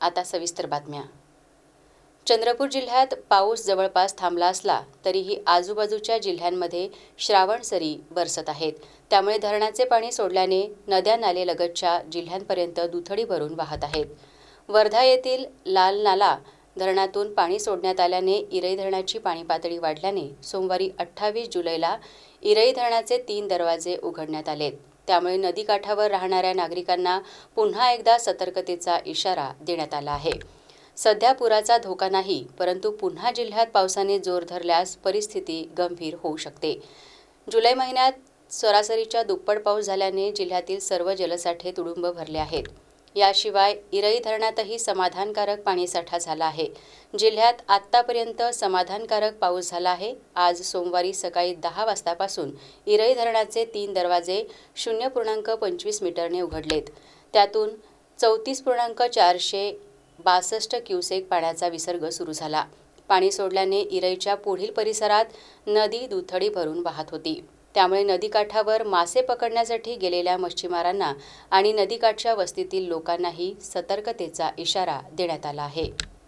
आता सविस्तर बातम्या. चंद्रपूर जिल्ह्यात पाऊस जवळपास थांबला असला तरीही आजूबाजूच्या जिल्ह्यांमध्ये श्रावण सरी बरसत आहेत. त्यामुळे धरणाचे पाणी सोडल्याने नद्या नाले लगतच्या जिल्ह्यांपर्यंत दुथडी भरून वाहत आहेत. वर्धा येथील लाल नाला धरणातून पाणी सोडण्यात आल्याने इरई धरणाची पाणी पातळी वाढल्याने सोमवारी अठ्ठावीस जुलैला इरई धरणाचे तीन दरवाजे उघडण्यात आलेत. त्यामुळे नदीकाठावर राहणाऱ्या नागरिकांना पुन्हा एकदा सतर्कतेचा इशारा देण्यात आला आहे. सध्या पुराचा धोका नाही परंतु पुन्हा जिल्ह्यात पावसाने जोर धरल्यास परिस्थिती गंभीर होऊ शकते. जुलै महिन्यात सरासरीच्या दुप्पट पाऊस झाल्याने जिल्ह्यातील सर्व जलसाठे तुडुंब भरले आहेत. याशिवाय इरई धरणातही समाधानकारक पाणीसाठा झाला आहे. जिल्ह्यात आत्तापर्यंत समाधानकारक पाऊस झाला आहे. आज सोमवारी सकाळी दहा वाजतापासून इरई धरणाचे तीन दरवाजे शून्य पूर्णांक पंचवीस मीटरने उघडलेत. त्यातून चौतीस पूर्णांक चारशे बासष्ट क्युसेक पाण्याचा विसर्ग सुरू झाला. पाणी सोडल्याने इरईच्या पुढील परिसरात नदी दुथडी भरून वाहत होती. त्यामुळे नदीकाठावर मासे पकडण्यासाठी गेलेल्या मच्छीमारांना आणि नदीकाठच्या वस्तीतील लोकांनाही सतर्कतेचा इशारा देण्यात आला आहे.